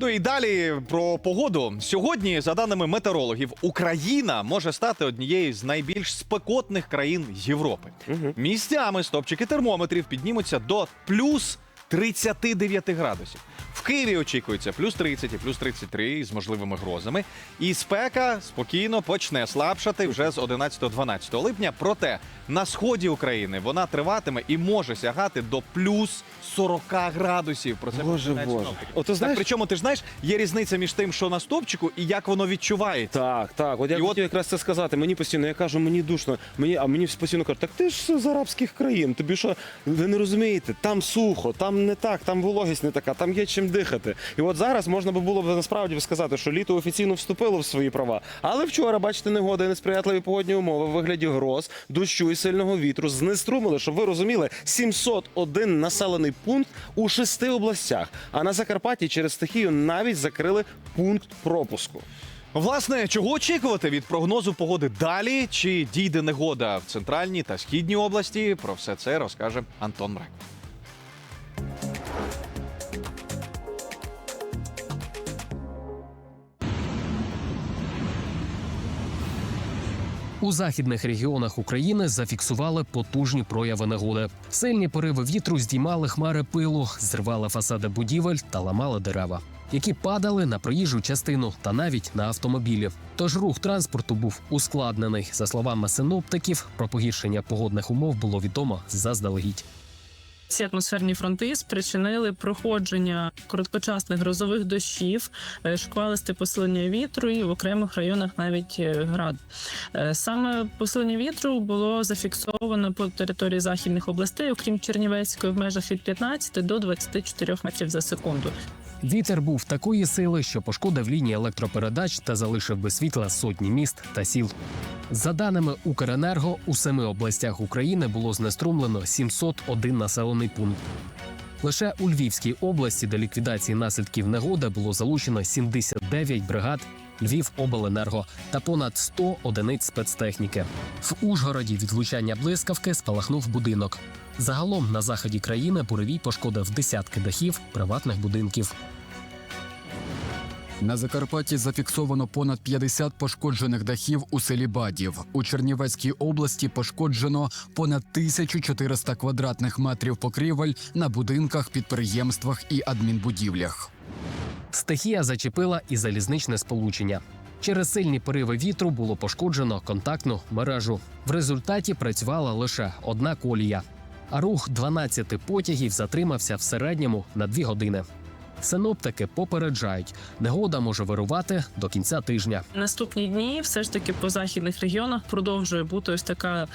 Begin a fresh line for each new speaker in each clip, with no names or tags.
Ну і далі про погоду. Сьогодні, за даними метеорологів, Україна може стати однією з найбільш спекотних країн Європи. Місцями стопчики термометрів піднімуться до плюс 39 градусів. В Києві очікується плюс 30 і плюс 33 з можливими грозами. І спека спокійно почне слабшати вже з 11-12 липня. Проте на сході України вона триватиме і може сягати до плюс 40 градусів. Про це
Боже, Боже.
синоптики.
От
Так,
знаєш-
причому ти ж знаєш, є різниця між тим, що на стовпчику, і як воно відчувається.
Так, так. От я
І от-
хотів якраз це сказати. Мені постійно, я кажу, мені душно. Мені, а мені постійно кажуть, так ти ж з арабських країн. Тобі що, ви не розумієте? Там сухо, там не так, там вологість не така, там є чим дихати. І от зараз можна би було б насправді сказати, що літо офіційно вступило в свої права. Але вчора, бачите, негода і несприятливі погодні умови в вигляді гроз, дощу і сильного вітру знеструмили, щоб ви розуміли, 701 населений пункт у шести областях. А на Закарпатті через стихію навіть закрили пункт пропуску.
Власне, чого очікувати від прогнозу погоди далі? Чи дійде негода в центральній та східній області? Про все це розкаже Антон Мрек.
У західних регіонах України зафіксували потужні прояви негоди. Сильні пориви вітру здіймали хмари пилу, зривали фасади будівель та ламали дерева, які падали на проїжджу частину та навіть на автомобілі. Тож рух транспорту був ускладнений. За словами синоптиків, про погіршення погодних умов було відомо заздалегідь.
Ці атмосферні фронти спричинили проходження короткочасних грозових дощів, е, шквалисте посилення вітру і в окремих районах навіть е, град. Е, Саме посилення вітру було зафіксовано по території західних областей, окрім Чернівецької, в межах від 15 до 24 метрів за секунду.
Вітер був такої сили, що пошкодив лінії електропередач та залишив без світла сотні міст та сіл. За даними Укренерго, у семи областях України було знеструмлено 701 населений пункт. Лише у Львівській області до ліквідації наслідків негоди було залучено 79 бригад Львівобленерго та понад 100 одиниць спецтехніки. В Ужгороді від влучання блискавки спалахнув будинок. Загалом на заході країни буревій пошкодив десятки дахів приватних будинків.
На Закарпатті зафіксовано понад 50 пошкоджених дахів у селі Бадів. У Чернівецькій області пошкоджено понад 1400 квадратних метрів покрівель на будинках, підприємствах і адмінбудівлях.
Стихія зачепила і залізничне сполучення. Через сильні пориви вітру було пошкоджено контактну мережу. В результаті працювала лише одна колія, а рух 12 потягів затримався в середньому на 2 години. Синоптики попереджають, негода може вирувати до кінця тижня.
Наступні дні все ж таки по західних регіонах продовжує бути ось така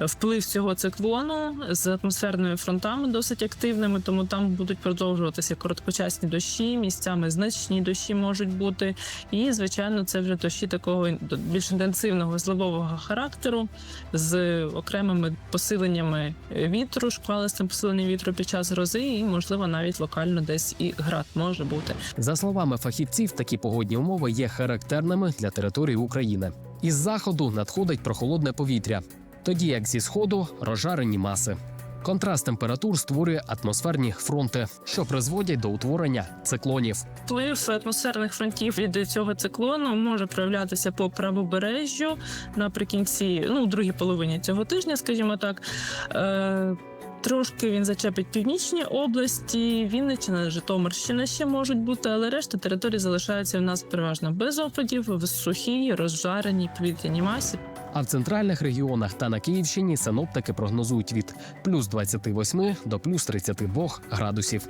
е, вплив цього циклону з атмосферними фронтами досить активними, тому там будуть продовжуватися короткочасні дощі, місцями значні дощі можуть бути. І звичайно, це вже дощі такого більш інтенсивного зливового характеру з окремими посиленнями вітру, шквалистим посиленням вітру під час грози, і можливо навіть локально десь і град може бути.
За словами фахівців, такі погодні умови є характерними для території України. Із заходу надходить прохолодне повітря, тоді як зі сходу розжарені маси. Контраст температур створює атмосферні фронти, що призводять до утворення циклонів.
Вплив атмосферних фронтів від цього циклону може проявлятися по правобережжю наприкінці, ну, другій половині цього тижня, скажімо так. Е- Трошки він зачепить північні області, Вінниччина, Житомирщина ще можуть бути, але решта територій залишається в нас переважно без опадів, в сухій, розжареній повітряній масі.
А в центральних регіонах та на Київщині синоптики прогнозують від плюс 28 до плюс 32 градусів.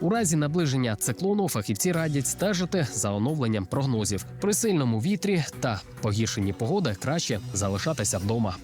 У разі наближення циклону фахівці радять стежити за оновленням прогнозів. При сильному вітрі та погіршенні погоди краще залишатися вдома.